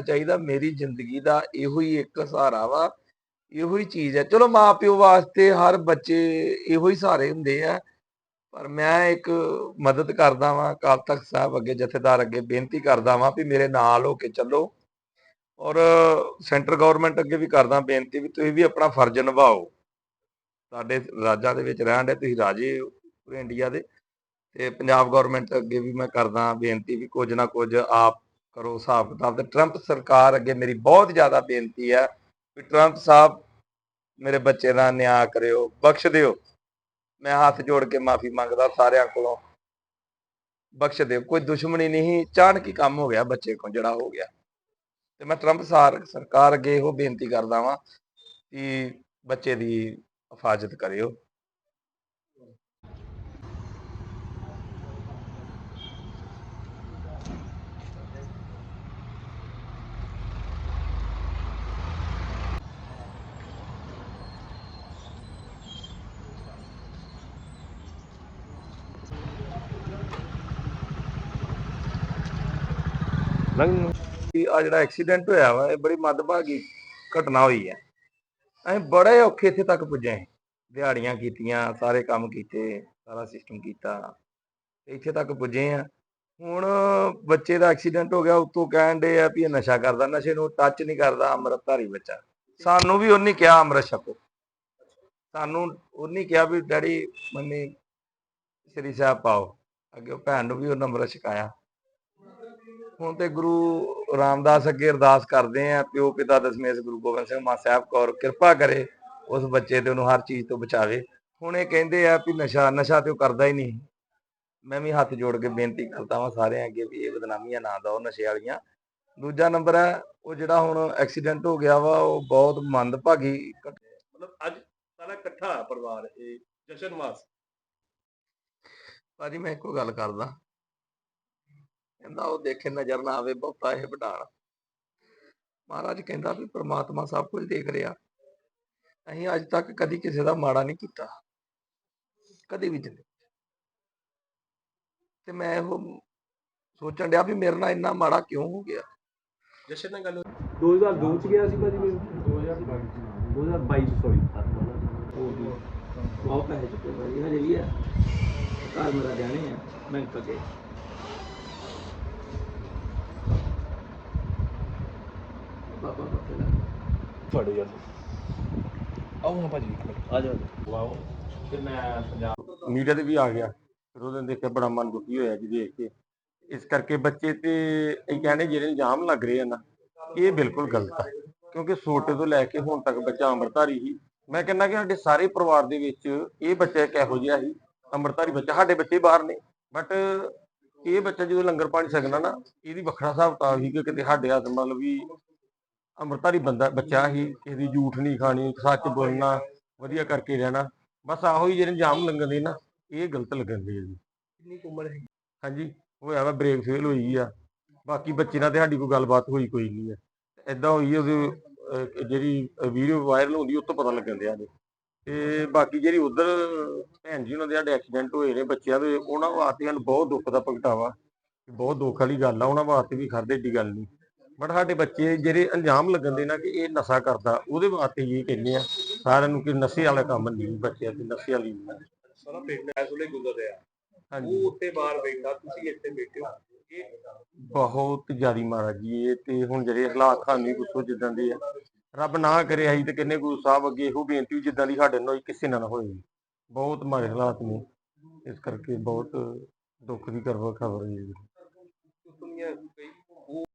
ਚਾਹੀਦਾ ਮੇਰੀ ਜ਼ਿੰਦਗੀ ਦਾ ਇਹੋ ਹੀ ਇੱਕ ਸਹਾਰਾ ਵਾ, ਇਹੋ ਹੀ ਚੀਜ਼ ਹੈ। ਚਲੋ ਮਾਪਿਓ ਵਾਸਤੇ ਹਰ ਬੱਚੇ ਇਹੋ ਹੀ ਸਹਾਰੇ ਹੁੰਦੇ ਆ, ਪਰ ਮੈਂ ਇੱਕ ਮਦਦ ਕਰਦਾ ਵਾਂ ਕਾਲ ਤਖਤ ਸਾਹਿਬ ਅੱਗੇ ਜਥੇਦਾਰ ਅੱਗੇ ਬੇਨਤੀ ਕਰਦਾ ਵਾਂ ਵੀ ਮੇਰੇ ਨਾਲ ਹੋ ਕੇ ਚੱਲੋ ਔਰ ਸੈਂਟਰ ਗਵਰਨਮੈਂਟ ਅੱਗੇ ਵੀ ਕਰਦਾ ਬੇਨਤੀ ਵੀ ਤੁਸੀਂ ਵੀ ਆਪਣਾ ਫਰਜ਼ ਨਿਭਾਓ। ਸਾਡੇ ਰਾਜਾਂ ਦੇ ਵਿੱਚ ਰਹਿਣ ਦੇ, ਤੁਸੀਂ ਰਾਜੇ ਪੂਰੇ ਇੰਡੀਆ ਦੇ। ਤੇ ਪੰਜਾਬ ਗਵਰਨਮੈਂਟ ਅੱਗੇ ਵੀ ਮੈਂ ਕਰਦਾ ਬੇਨਤੀ ਵੀ ਕੁਝ ਨਾ ਕੁਝ ਆਪ ਕਰੋ ਹਿਸਾਬ ਕਿਤਾਬ ਤੇ। ਟਰੰਪ ਸਰਕਾਰ ਅੱਗੇ ਮੇਰੀ ਬਹੁਤ ਜ਼ਿਆਦਾ ਬੇਨਤੀ ਹੈ ਵੀ ਟਰੰਪ ਸਾਹਿਬ ਮੇਰੇ ਬੱਚੇ ਦਾ ਨਿਆਂ ਕਰਿਓ, ਬਖਸ਼ ਦਿਓ। ਮੈਂ ਹੱਥ ਜੋੜ ਕੇ ਮਾਫੀ ਮੰਗਦਾ ਸਾਰਿਆਂ ਕੋਲੋਂ। ਬਖਸ਼ ਦਿਓ। ਕੋਈ ਦੁਸ਼ਮਣੀ ਨਹੀਂ ਅਚਾਨਕ ਹੀ ਕੰਮ ਹੋ ਗਿਆ ਬੱਚੇ ਕੋਲ, ਜਿਹੜਾ ਹੋ ਗਿਆ। ਤੇ ਮੈਂ ਟਰੰਪ ਸਾਰ, ਸਰਕਾਰ ਅੱਗੇ ਇਹੋ ਬੇਨਤੀ ਕਰਦਾ ਵਾਂ ਕਿ ਬੱਚੇ ਦੀ ਹਿਫਾਜ਼ਤ ਕਰਿਓ। ਆ ਜਿਹੜਾ ਐਕਸੀਡੈਂਟ ਹੋਇਆ ਵਾ, ਇਹ ਬੜੀ ਮੱਦਭਾਗੀ ਘਟਨਾ ਹੋਈ ਹੈ। ਅਸੀਂ ਬੜੇ ਔਖੇ ਇੱਥੇ ਤੱਕ ਪੁੱਜੇ ਦਿਹਾੜੀਆਂ ਕੀਤੀਆਂ, ਸਾਰੇ ਕੰਮ ਕੀਤੇ, ਸਾਰਾ ਸਿਸਟਮ ਕੀਤਾ। ਇੱਥੇ ਤੱਕ ਪੁੱਜੇ ਆ ਹੁਣ ਬੱਚੇ ਦਾ ਐਕਸੀਡੈਂਟ ਹੋ ਗਿਆ, ਉਤੋਂ ਕਹਿਣ ਦੇ ਆ ਵੀ ਇਹ ਨਸ਼ਾ ਕਰਦਾ, ਨਸ਼ੇ ਨੂੰ ਟੱਚ ਨਹੀਂ ਕਰਦਾ ਅੰਮ੍ਰਿਤਧਾਰੀ ਬੱਚਾ। ਸਾਨੂੰ ਵੀ ਉਹਨੇ ਕਿਹਾ ਅੰਮ੍ਰਿਤ ਛਕੋ। ਸਾਨੂੰ ਉਹਨੇ ਕਿਹਾ ਵੀ ਡੈਡੀ, ਮੰਮੀ, ਸ੍ਰੀ ਸਾਹਿਬ ਪਾਓ। ਅੱਗੇ ਭੈਣ ਨੂੰ ਵੀ ਉਹ ਅੰਮ੍ਰਿਤ ਛਕਾਇਆ। ਹੁਣ ਤੇ ਗੁਰੂ ਰਾਮਦਾਸ ਅੱਗੇ ਅਰਦਾਸ ਕਰਦੇ ਆ ਪਿਓ ਪਿਤਾ ਦਸਮੇਸ਼ ਗੁਰੂ ਗੋਬਿੰਦ ਸਿੰਘ ਮਾਂ ਸਾਹਿਬ ਕੌਰ ਕਿਰਪਾ ਕਰੇ ਉਸ ਬੱਚੇ ਤੇ ਉਹਨੂੰ ਹਰ ਚੀਜ਼ ਤੋਂ ਬਚਾਵੇ। ਹੁਣ ਇਹ ਕਹਿੰਦੇ ਆ ਵੀ ਨਸ਼ਾ ਨਸ਼ਾ ਤੇ ਉਹ ਕਰਦਾ ਹੀ ਨਹੀਂ। ਮੈਂ ਵੀ ਹੱਥ ਜੋੜ ਕੇ ਬੇਨਤੀ ਕਰਦਾ ਵਾਂ ਸਾਰਿਆਂ ਅੱਗੇ ਵੀ ਇਹ ਬਦਨਾਮੀਆਂ ਨਾ ਦਿਓ ਨਸ਼ੇ ਵਾਲੀਆਂ। ਦੂਜਾ ਨੰਬਰ ਹੈ ਉਹ ਜਿਹੜਾ ਹੁਣ ਐਕਸੀਡੈਂਟ ਹੋ ਗਿਆ ਵਾ, ਉਹ ਬਹੁਤ ਮੰਦਭਾਗੀ ਮਤਲਬ ਅੱਜ ਸਾਰਾ ਇਕੱਠਾ ਪਰਿਵਾਰ, ਇਹ ਜਸ਼ਨ ਵਾਸ। ਭਾਜੀ ਮੈਂ ਇੱਕੋ ਗੱਲ ਕਰਦਾ। ਕਹਿੰਦਾ ਉਹ ਦੇਖੇ ਨਜ਼ਰ ਨਾ ਆਵੇ ਬਹੁਤਾ ਇਹ ਵਡਾਣ। ਮਹਾਰਾਜ ਕਹਿੰਦਾ ਵੀ ਪ੍ਰਮਾਤਮਾ ਸਭ ਕੁਝ ਦੇਖ ਰਿਹਾ। ਅਸੀਂ ਅੱਜ ਤੱਕ ਕਦੀ ਕਿਸੇ ਦਾ ਮਾੜਾ ਨਹੀਂ ਕੀਤਾ। ਕਦੀ ਵੀ ਜ਼ਿੰਦਗੀ। ਤੇ ਮੈਂ ਇਹੋ ਸੋਚਣ ਡਿਆ ਵੀ ਮੇਰੇ ਨਾਲ ਇੰਨਾ ਮਾੜਾ ਕਿਉਂ ਹੋ ਗਿਆ? ਜਸ਼ਨ ਨਾਲ ਗੱਲ 2002 ਚ ਗਿਆ ਸੀ ਭਾਜੀ ਮੈਂ 2022 ਚ। ਸੌਰੀ ਬਹੁਤ ਪੈਸੇ ਚੁੱਕੇ ਭਾਜੀ ਹਜੇ ਵੀ ਹੈ ਘਰ ਮੇਰਾ ਜਾਣੇ ਆ ਬੈਂਕ ਅੱਗੇ। ਬਾਬਾ ਬੱਕੇ ਦਾ। ਫੜੋ ਯਾਰ। ਆਓ ਹਾਂ ਭਾਜੀ ਇੱਕ ਮਿੰਟ। ਆ ਜਾਓ। ਵਾਓ। ਤੇ ਮੈਂ ਪੰਜਾਬ ਮੀਡੀਆ ਤੇ ਵੀ ਆ ਗਿਆ। ਫਿਰ ਉਹਦੇ ਦੇਖ ਕੇ ਬੜਾ ਮਨ ਦੁਖੀ ਹੋਇਆ ਜੀ ਦੇਖ ਕੇ। ਇਸ ਕਰਕੇ ਬੱਚੇ ਤੇ ਇਹ ਕਹਿੰਦੇ ਜਿਹੜੇ ਇਲਜ਼ਾਮ ਲੱਗ ਰਹੇ ਆ ਨਾ ਇਹ ਬਿਲਕੁਲ ਗਲਤ ਹੈ ਕਿਉਂਕਿ ਛੋਟੇ ਤੋਂ ਲੈ ਕੇ ਹੁਣ ਤੱਕ ਬੱਚਾ ਅੰਮ੍ਰਿਤਧਾਰੀ ਹੀ। ਮੈਂ ਕਹਿੰਦਾ ਕਿ ਸਾਡੇ ਸਾਰੇ ਪਰਿਵਾਰ ਦੇ ਵਿੱਚ ਇਹ ਬੱਚਾ ਇੱਕ ਇਹੋ ਜਿਹਾ ਹੀ ਅੰਮ੍ਰਿਤਧਾਰੀ ਬੱਚਾ। ਸਾਡੇ ਬੱਚੇ ਬਾਹਰ ਨੇ। ਬਟ ਇਹ ਬੱਚਾ ਜਦੋਂ ਲੰਗਰ ਪਾਣੀ ਛਕਣਾ ਨਾ ਇਹਦੀ ਵੱਖਰਾ ਹਿਸਾਬ ਕਿਤਾਬ ਸੀ ਕਿ ਕਿਤੇ ਸਾਡੇ ਹੱਥ ਮਤਲਬ ਵੀ ਅੰਮ੍ਰਿਤਧਾਰੀ ਬੰਦਾ ਬੱਚਾ ਹੀ ਕਿਸੇ ਦੀ ਝੂਠ ਨਹੀਂ ਖਾਣੀ ਸੱਚ ਬੋਲਣਾ ਵਧੀਆ ਕਰਕੇ ਰਹਿਣਾ। ਬਸ ਆਹੋ ਹੀ ਜਿਹੜੇ ਇਲਜ਼ਾਮ ਲੰਗਦੇ ਨਾ ਇਹ ਗਲਤ ਲੱਗਣਦੇ ਆ ਜੀ। ਕਿੰਨੀ ਉਮਰ ਹੈ ਹਾਂਜੀ ਹੋਇਆ ਵਾ ਬ੍ਰੇਕ ਫੇਲ ਹੋਈ ਆ। ਬਾਕੀ ਬੱਚੇ ਨਾਲ ਤੇ ਸਾਡੀ ਕੋਈ ਗੱਲਬਾਤ ਹੋਈ ਕੋਈ ਨਹੀਂ ਹੈ ਐਦਾਂ ਹੋਈ ਉਹਦੀ ਜਿਹੜੀ ਵੀਡੀਓ ਵਾਇਰਲ ਹੁੰਦੀ ਉਹ ਤੋਂ ਪਤਾ ਲੱਗਣ ਦਿਆ ਜੀ। ਤੇ ਬਾਕੀ ਜਿਹੜੀ ਉਧਰ ਭੈਣ ਜੀ ਉਹਨਾਂ ਦੇ ਸਾਡੇ ਐਕਸੀਡੈਂਟ ਹੋਏ ਨੇ ਬੱਚਿਆਂ ਦੇ ਉਹਨਾਂ ਵਾਸਤੇ ਸਾਨੂੰ ਬਹੁਤ ਦੁੱਖ ਦਾ ਪ੍ਰਗਟਾਵਾ ਬਹੁਤ ਦੁੱਖ ਵਾਲੀ ਗੱਲ ਆ ਉਹਨਾਂ ਵਾਸਤੇ ਵੀ ਖੜਦੇ ਏਡੀ ਗੱਲ ਨਹੀਂ। ਬਟ ਸਾਡੇ ਬੱਚੇ ਜਿਹੜੇ ਇਲਜ਼ਾਮ ਲੱਗਣ ਦੇ ਨਾ ਕਿ ਇਹ ਨਸ਼ਾ ਕਰਦਾ ਉਹਦੇ ਵਾਸਤੇ ਹੀ ਇਹ ਕਹਿੰਦੇ ਆ ਸਾਰਿਆਂ ਨੂੰ ਕਿ ਨਸ਼ੇ ਵਾਲਾ ਕੰਮ ਨਹੀਂ ਬੱਚਿਆਂ ਤੇ ਨਸ਼ੇ ਵਾਲੀ ਨਹੀਂ। ਸਾਰਾ ਪਿੰਡ ਇਸ ਵੇਲੇ ਗੁਜ਼ਰ ਰਿਹਾ। ਹਾਂਜੀ। ਉਹ ਉੱਥੇ ਬਾਹਰ ਬੈਠਾ ਤੁਸੀਂ ਇੱਥੇ ਬੈਠੇ ਹੋ। ਇਹ ਬਹੁਤ ਜ਼ਿਆਦੀ ਮਾਰਾ ਜੀ ਇਹ ਤੇ ਹੁਣ ਜਿਹੜੇ ਹਾਲਾਤ ਸਾਨੂੰ ਪੁੱਛੋ ਜਿੱਦਾਂ ਦੇ ਆ। ਰੱਬ ਨਾ ਕਰੇ ਅਸੀਂ ਤੇ ਕਿੰਨੇ ਗੁਰੂ ਸਾਹਿਬ ਅੱਗੇ ਇਹੋ ਬੇਨਤੀ ਜਿੱਦਾਂ ਦੀ ਸਾਡੇ ਨਾਲ ਕਿਸੇ ਨਾਲ ਹੋਏ। ਬਹੁਤ ਮਾੜੇ ਹਾਲਾਤ ਨੇ। ਇਸ ਕਰਕੇ ਬਹੁਤ ਦੁੱਖ ਦੀ ਕਰਵਾ ਖਬਰ ਹੈ ਜੀ।